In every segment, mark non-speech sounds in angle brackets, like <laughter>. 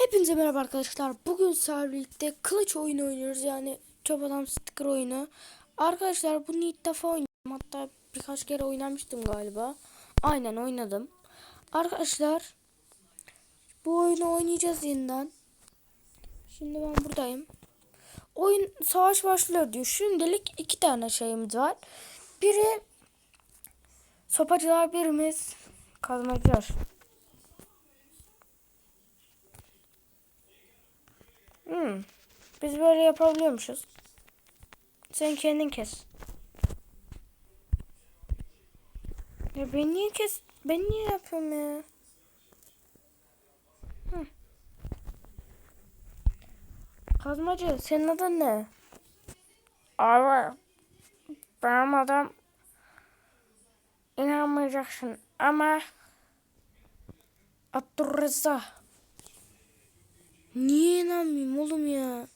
Hepinize merhaba arkadaşlar. Bugün sizlerle birlikte kılıç oyunu oynuyoruz. Yani Çöp Adam Sticker oyunu. Arkadaşlar bunu ilk defa oynuyorum. Hatta birkaç kere oynamıştım galiba. Aynen oynadım. Arkadaşlar bu oyunu oynayacağız yeniden. Şimdi ben buradayım. Oyun savaş başlıyor diyor. Şimdilik iki tane şeyimiz var. Biri sopacılar birimiz kazmacılar. Hmm. Biz böyle yapabiliyormuşuz. Sen kendin kes. Ya ben niye kes? Ben niye yapıyorum ya? Hı. Kazmacı senin adın ne? Abi benim adım inanmayacaksın ama Abdurrezzak. Niye inanmayayım oğlum ya?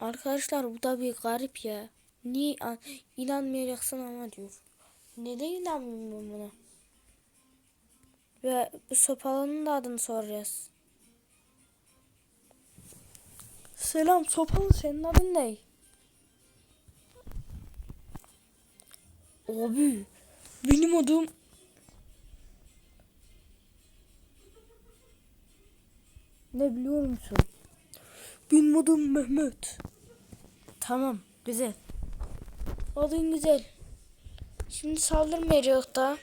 Arkadaşlar bu da bir garip ya. Niye an- inanmayacaksın ama diyor. Neden inanmıyorum ben buna? Ve bu sopalının da adını soracağız. Selam sopalı senin adın ne? Abi benim adım Ne biliyor musun? Adım Mehmet. Tamam, güzel. Adın güzel. Şimdi saldırmayacak da.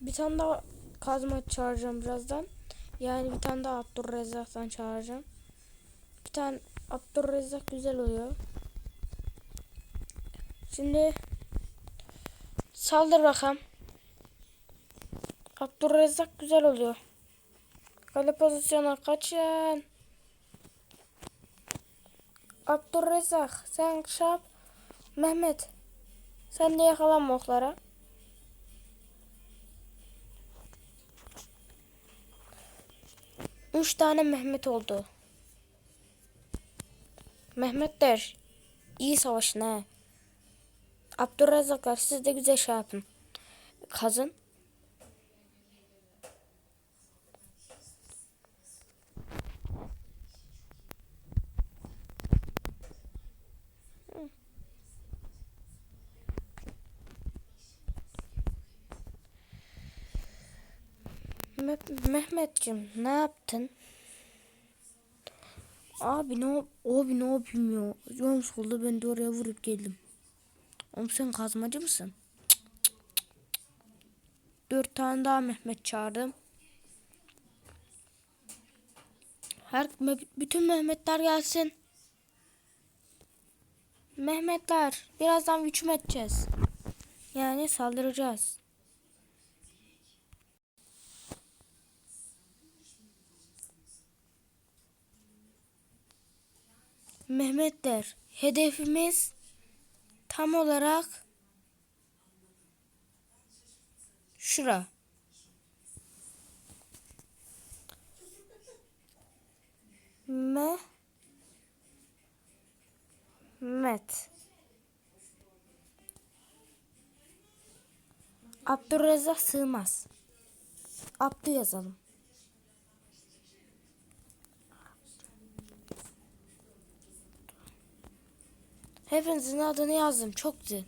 Bir tane daha kazma çağıracağım birazdan. Yani bir tane daha Abdurrezzak'tan çağıracağım. Bir tane Abdurrezzak güzel oluyor. Şimdi saldır bakalım. Abdurrezzak güzel oluyor. Kale pozisyona kaçın. Abdurrezzak sen şap. Mehmet sen de yakalanma oklara. Üç tane Mehmet oldu. Mehmetler iyi savaşın ha. Abdurrezzaklar siz de güzel şey yapın. Kazın. Me- Mehmetciğim ne yaptın? Abi ne abi ne yapayım ya? Canım sıkıldı ben de oraya vurup geldim. Oğlum sen kazmacı mısın? Dört tane daha Mehmet çağırdım. Her me- bütün Mehmetler gelsin. Mehmetler birazdan hücum edeceğiz. Yani saldıracağız. Mehmetler hedefimiz tam olarak şura. Me Met Abdurrezzak sığmaz. Abdü yazalım. Hepinizin adını yazdım. Çok güzel.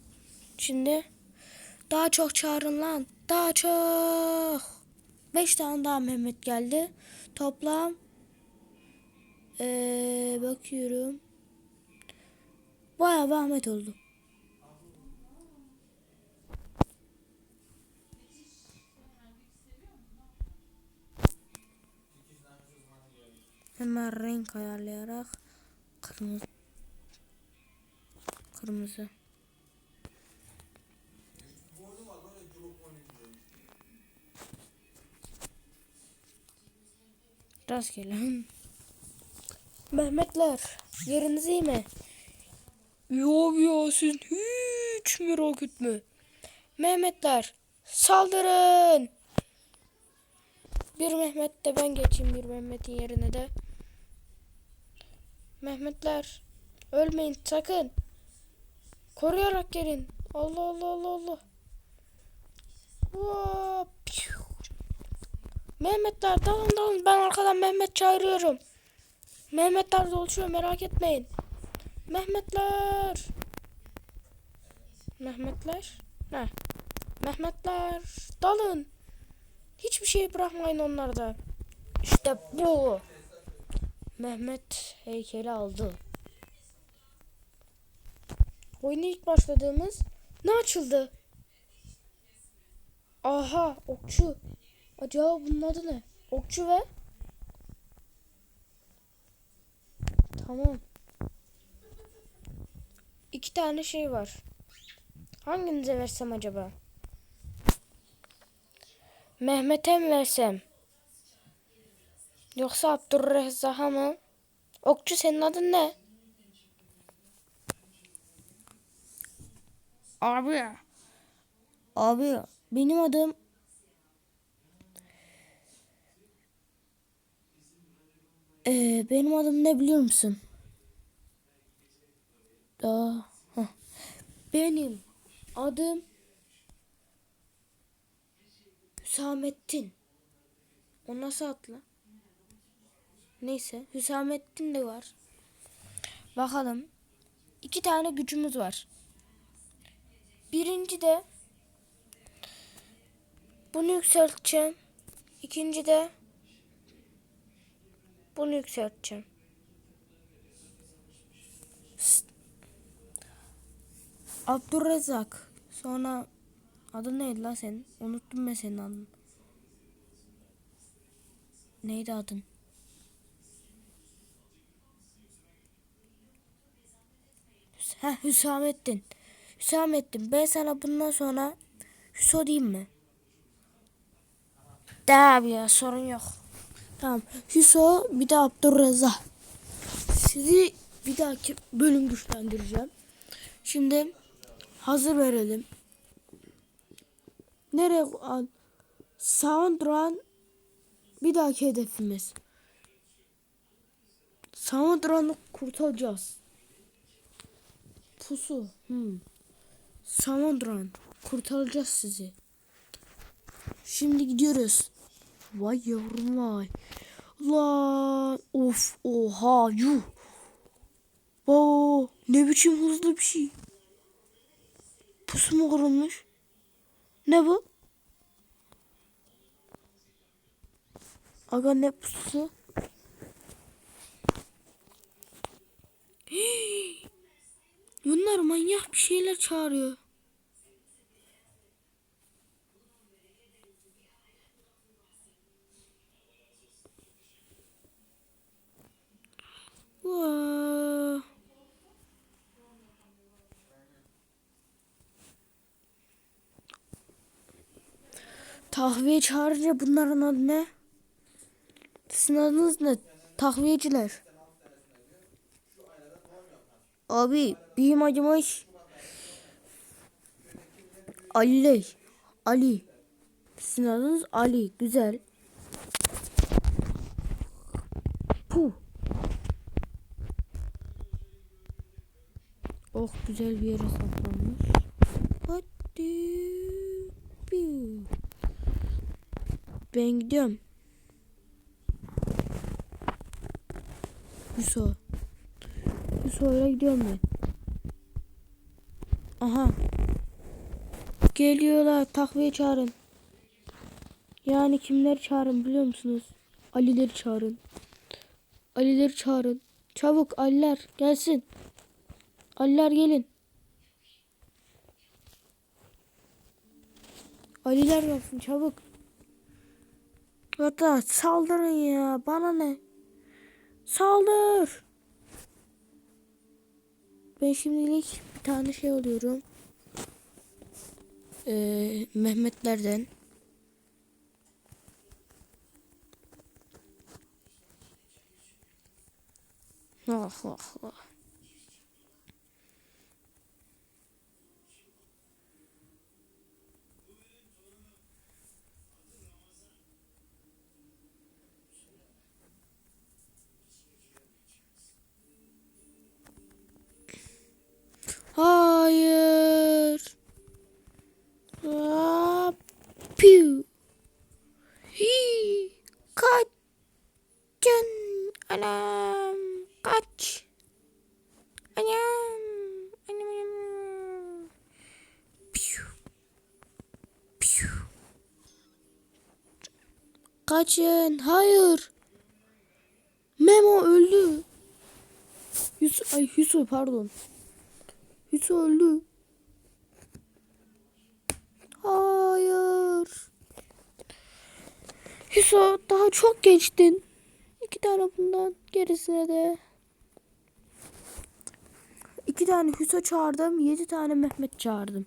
Şimdi daha çok çağırın lan. Daha çok. Beş tane daha Mehmet geldi. Toplam ee, bakıyorum. Bayağı Ahmet oldu. Hemen renk ayarlayarak kırmızı kırmızı. Rastgele. Mehmetler yeriniz iyi mi? Yok ya siz hiç merak etme. Mehmetler saldırın. Bir Mehmet de ben geçeyim bir Mehmet'in yerine de. Mehmetler ölmeyin sakın. Koruyarak gelin. Allah Allah Allah Allah. Hop. Mehmetler dalın dalın ben arkadan Mehmet çağırıyorum. Mehmetler doluşuyor merak etmeyin. Mehmetler. Mehmetler. Ne? Mehmetler dalın. Hiçbir şey bırakmayın onlarda. İşte bu. Mehmet heykeli aldı. Oyuna ilk başladığımız ne açıldı? Aha okçu. Acaba bunun adı ne? Okçu ve Tamam. İki tane şey var. Hanginize versem acaba? Mehmet'e mi versem? Yoksa Abdurrezzak'a mı? Okçu senin adın ne? Abi. Abi benim adım Ee, benim adım ne biliyor musun? Heh. Benim adım Hüsamettin. O nasıl atla? Neyse Hüsamettin de var. Bakalım. İki tane gücümüz var. Birinci de bunu yükselteceğim. İkinci de bunu yükselteceğim. Psst. Abdurrezzak. Sonra adı neydi lan senin? Unuttum ben senin adını. Neydi adın? Heh, Hüsamettin. Hüsamettin ben sana bundan sonra Hüso diyeyim mi? De abi ya sorun yok. Tamam. Hüso bir de Abdurreza. Sizi bir dahaki bölüm güçlendireceğim. Şimdi hazır verelim. Nereye an? Soundrun bir dahaki hedefimiz. Soundrun'u kurtaracağız. Pusu. Hmm. Soundrun. Kurtaracağız sizi. Şimdi gidiyoruz. Vay yavrum vay. Lan of oha yuh. Oo, ne biçim hızlı bir şey. Pusu mu kırılmış? Ne bu? Aga ne pusu? Hii. <gasps> Bunlar manyak bir şeyler çağırıyor. Tahviye çağırınca bunların adı ne? Sizin adınız ne? Tahviyeciler. Abi bizim acımış. Ali. Ali. Sizin adınız Ali. Güzel. Puh. Oh güzel bir yere saklanmış. Hadi. Piu. Ben gidiyorum. Yusuf. Yusuf'a gidiyorum ben. Aha. Geliyorlar. Takviye çağırın. Yani kimleri çağırın biliyor musunuz? Alileri çağırın. Alileri çağırın. Çabuk Aliler gelsin. Aliler gelin. Aliler gelsin çabuk. Hatta saldırın ya. Bana ne? Saldır. Ben şimdilik bir tane şey alıyorum. Ee, Mehmetlerden. Ah ah ah. Piu. Hi. Kaçın. Anam. Kaç. Anam. Anam. anam. Piu. Piu. Kaçın. Hayır. Memo öldü. Yusuf, ay Yusuf pardon. Yusuf öldü. Hayır. Yusuf daha çok gençtin. İki tane bundan gerisine de. İki tane Hüso çağırdım. Yedi tane Mehmet çağırdım.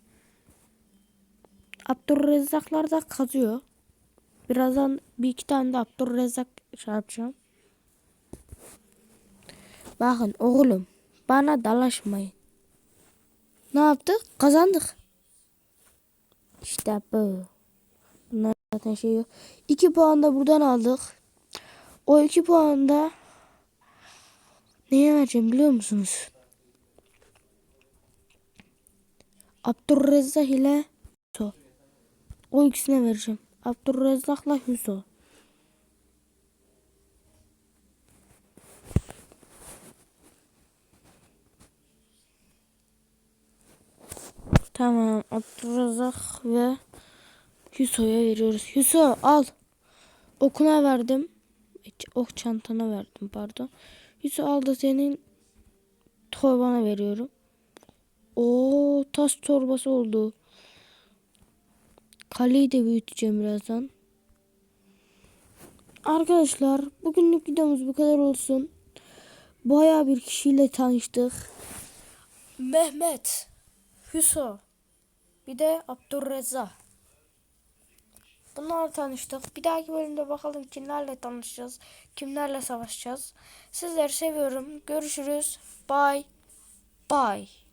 Abdurrezzaklar da kazıyor. Birazdan bir iki tane de Abdurrezzak şey yapacağım. Bakın oğlum bana dalaşmayın. Ne yaptık? Kazandık. İşte bu. Bunlar zaten şey yok. 2 puan da buradan aldık. O 2 puan da neye vereceğim biliyor musunuz? Abdurrezzak ile Hüso. O ikisine vereceğim. Abdurrezzak'la Hüso. Tamam Abdurrezzak ve Hüso'ya veriyoruz. Hüso al. Okuna verdim. Ok çantana verdim pardon. Hüso al da senin torbana veriyorum. O tas torbası oldu. Kaleyi de büyüteceğim birazdan. Arkadaşlar bugünlük videomuz bu kadar olsun. Bayağı bir kişiyle tanıştık. Mehmet, Hüso, bir de Abdurreza. Bunlarla tanıştık. Bir dahaki bölümde bakalım kimlerle tanışacağız, kimlerle savaşacağız. Sizleri seviyorum. Görüşürüz. Bye. Bye.